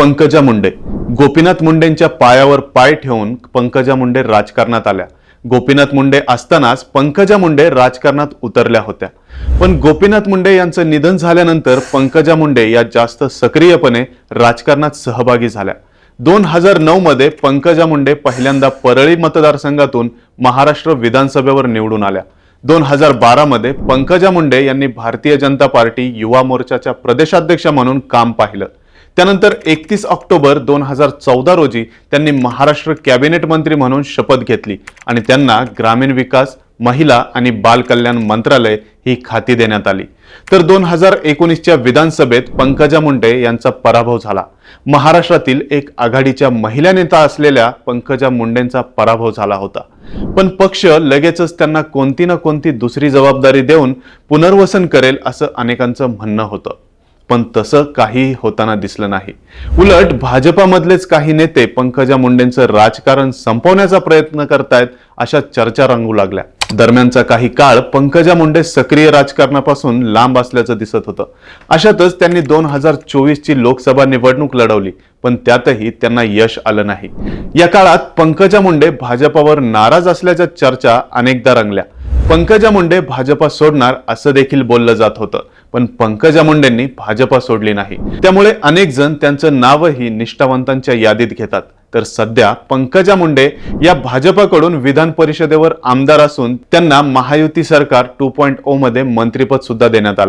पंकजा मुंडे. गोपीनाथ मुंडेंच्या पायावर पाय ठेवून पंकजा मुंडे राजकारणात आल्या. गोपीनाथ मुंडे असतानाच पंकजा मुंडे राजकारणात उतरल्या होत्या. पण गोपीनाथ मुंडे यांचं निधन झाल्यानंतर पंकजा मुंडे या जास्त सक्रियपणे राजकारणात सहभागी झाल्या. दोन हजार नऊ मध्ये पंकजा मुंडे पहिल्यांदा परळी मतदारसंघातून महाराष्ट्र विधानसभेवर निवडून आल्या. दोन हजार बारा मध्ये पंकजा मुंडे यांनी भारतीय जनता पार्टी युवा मोर्चाच्या प्रदेशाध्यक्ष म्हणून काम पाहिलं. त्यानंतर एकतीस ऑक्टोबर दोन हजार चौदा रोजी त्यांनी महाराष्ट्र कॅबिनेट मंत्री म्हणून शपथ घेतली आणि त्यांना ग्रामीण विकास महिला आणि बालकल्याण मंत्रालय ही खाती देण्यात आली. तर दोन हजार एकोणीसच्या विधानसभेत पंकजा मुंडे यांचा पराभव झाला. महाराष्ट्रातील एक आघाडीच्या महिला नेता असलेल्या पंकजा मुंडेंचा पराभव झाला होता. पण पक्ष लगेचच त्यांना कोणती ना कोणती दुसरी जबाबदारी देऊन पुनर्वसन करेल असं अनेकांचं म्हणणं होतं. पण तसं काही होताना दिसलं नाही. उलट भाजपामधलेच काही नेते पंकजा मुंडेंचं राजकारण संपवण्याचा प्रयत्न करतायत अशा चर्चा रंगू लागल्या. दरम्यानचा काही काळ पंकजा मुंडे सक्रिय राजकारणापासून लांब असल्याचं दिसत होतं. अशातच त्यांनी दोन हजार चोवीसची लोकसभा निवडणूक लढवली पण त्यातही त्यांना यश आलं नाही. या काळात पंकजा मुंडे भाजपावर नाराज असल्याच्या चर्चा अनेकदा रंगल्या. पंकजा मुंडे भाजपा सोडणार असं देखील बोललं जात होतं पण पंकजा मुंडेंनी भाजपा सोडली नाही. त्यामुळे अनेक जण त्यांचं नावही निष्ठावंतांच्या यादीत घेतात. तर सध्या पंकजा मुंडे या भाजपाकडून विधान परिषदेवर आमदार असून त्यांना महायुती सरकार टू पॉईंट ओ मध्ये मंत्रिपद सुद्धा देण्यात आलंय.